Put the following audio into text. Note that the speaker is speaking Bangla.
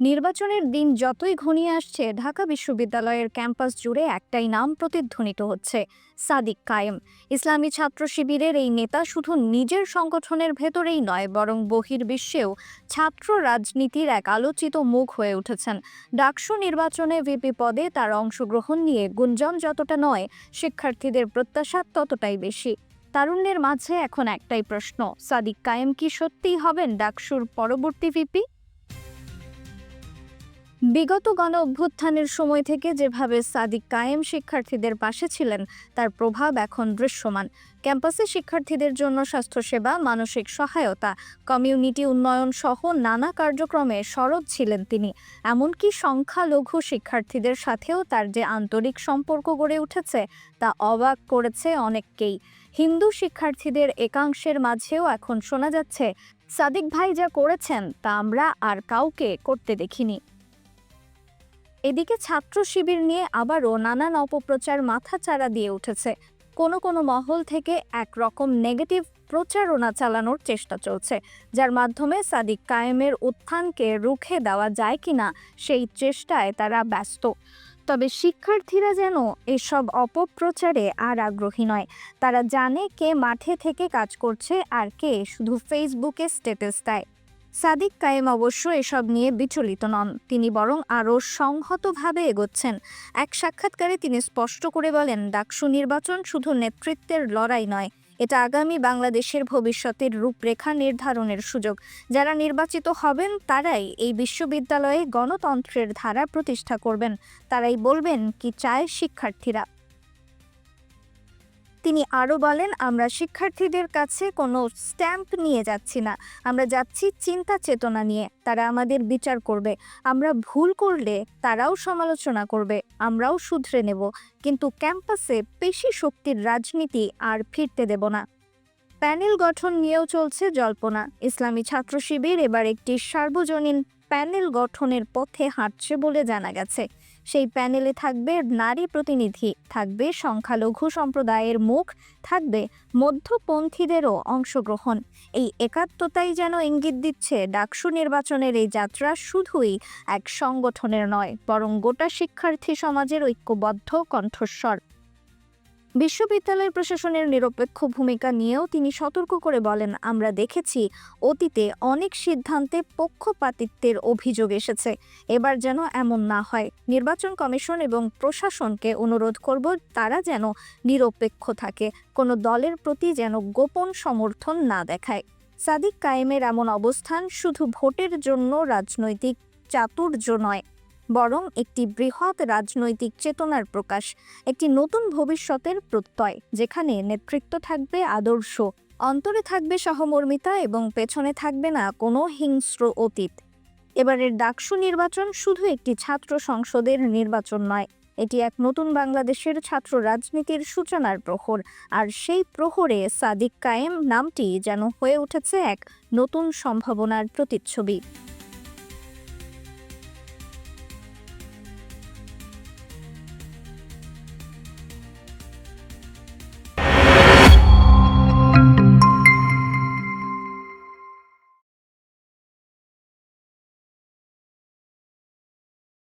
নির্বাচনের দিন যতই ঘনিয়ে আসছে, ঢাকা বিশ্ববিদ্যালয়ের ক্যাম্পাস জুড়ে একটাই নাম প্রতিধ্বনিত হচ্ছে, সাদিক কায়েম। ইসলামী ছাত্র শিবিরের এই নেতা শুধু নিজের সংগঠনের ভেতরেই নয়, বরং বহির্বিশ্বেও ছাত্র রাজনীতির এক আলোচিত মুখ হয়ে উঠেছেন। ডাকসু নির্বাচনে ভিপি পদে তার অংশগ্রহণ নিয়ে গুঞ্জন যতটা নয়, শিক্ষার্থীদের প্রত্যাশা ততটাই বেশি। তারুণ্যের মাঝে এখন একটাই প্রশ্ন, সাদিক কায়েম কি সত্যিই হবেন ডাকসুর পরবর্তী ভিপি? বিগত গণ অভ্যুত্থানের সময় থেকে যেভাবে সাদিক কায়েম শিক্ষার্থীদের পাশে ছিলেন, তার প্রভাব এখন দৃশ্যমান। ক্যাম্পাসে শিক্ষার্থীদের জন্য স্বাস্থ্যসেবা, মানসিক সহায়তা, কমিউনিটি উন্নয়ন সহ নানা কার্যক্রমে সরব ছিলেন তিনি। এমনকি সংখ্যালঘু শিক্ষার্থীদের সাথেও তার যে আন্তরিক সম্পর্ক গড়ে উঠেছে, তা অবাক করেছে অনেককেই। হিন্দু শিক্ষার্থীদের একাংশের মাঝেও এখন শোনা যাচ্ছে, সাদিক ভাই যা করেছেন, তা আমরা আর কাউকে করতে দেখিনি। এদিকে ছাত্র শিবির নিয়ে আবারও নানান অপপ্রচার মাথাচাড়া দিয়ে উঠেছে। কোনো কোনো মহল থেকে একরকম নেগেটিভ প্রচারণা চালানোর চেষ্টা চলছে, যার মাধ্যমে সাদিক কায়েমের উত্থানকে রুখে দেওয়া যায় কিনা সেই চেষ্টায় তারা ব্যস্ত। তবে শিক্ষার্থীরা যেন এসব অপপ্রচারে আর আগ্রহী নয়। তারা জানে কে মাঠে থেকে কাজ করছে আর কে শুধু ফেসবুকে স্ট্যাটাস দেয়। সাদিক কায়েম অবশ্য এসব নিয়ে বিচলিত নন। তিনি বরং আরও সংহতভাবে এগোচ্ছেন। এক সাক্ষাৎকারে তিনি স্পষ্ট করে বলেন, ডাকসু নির্বাচন শুধু নেতৃত্বের লড়াই নয়, এটা আগামী বাংলাদেশের ভবিষ্যতের রূপরেখা নির্ধারণের সুযোগ। যারা নির্বাচিত হবেন, তারাই এই বিশ্ববিদ্যালয়ে গণতন্ত্রের ধারা প্রতিষ্ঠা করবেন। তারাই বলবেন, কি চায় শিক্ষার্থীরা? তিনি আরও বলেন, আমরা শিক্ষার্থীদের কাছে কোনো স্ট্যাম্প নিয়ে যাচ্ছি না। আমরা যাচ্ছি চিন্তা চেতনা নিয়ে। তারা আমাদের বিচার করবে। আমরা ভুল করলে তারাও সমালোচনা করবে। আমরাও শুধরে নেব। কিন্তু ক্যাম্পাসে পেশি শক্তির রাজনীতি আর ফিরতে দেব না। প্যানেল গঠন নিয়েও চলছে জল্পনা। ইসলামী ছাত্র শিবির এবার একটি সার্বজনীন প্যানেল গঠনের পথে হাঁটছে বলে জানা গেছে। সেই প্যানেলে থাকবে নারী প্রতিনিধি, থাকবে সংখ্যালঘু সম্প্রদায়ের মুখ, থাকবে মধ্যপন্থীদেরও অংশগ্রহণ। এই একাত্মতাই যেন ইঙ্গিত দিচ্ছে ডাকসু নির্বাচনের এই যাত্রা শুধুই এক সংগঠনের নয়, বরং গোটা শিক্ষার্থী সমাজের ঐক্যবদ্ধ কণ্ঠস্বর। বিশ্ববিদ্যালয় প্রশাসনের নিরপেক্ষ ভূমিকা নিয়েও তিনি সতর্ক করে বলেন, আমরা দেখেছি অতীতে অনেক সিদ্ধান্তে পক্ষপাতিত্বের অভিযোগ এসেছে। এবার যেন এমন না হয়। নির্বাচন কমিশন এবং প্রশাসনকে অনুরোধ করব, তারা যেন নিরপেক্ষ থাকে। কোনো দলের প্রতি যেন গোপন সমর্থন না দেখায়। সাদিক কায়েমের এমন অবস্থান শুধু ভোটের জন্য রাজনৈতিক চাতুর্য নয়। বরং একটি বৃহৎ রাজনৈতিক চেতনার প্রকাশ, একটি নতুন ভবিষ্যতের প্রত্যয়, যেখানে নেতৃত্ব থাকবে আদর্শ, অন্তরে থাকবে সহমর্মিতা এবং পেছনে থাকবে না কোনো হিংস্র অতীত। এবারের ডাকসু নির্বাচন শুধু একটি ছাত্র সংসদের নির্বাচন নয়, এটি এক নতুন বাংলাদেশের ছাত্র রাজনীতির সূচনার প্রহর, আর সেই প্রহরে সাদিক কায়েম নামটি যেন হয়ে উঠেছে এক নতুন সম্ভাবনার প্রতিচ্ছবি।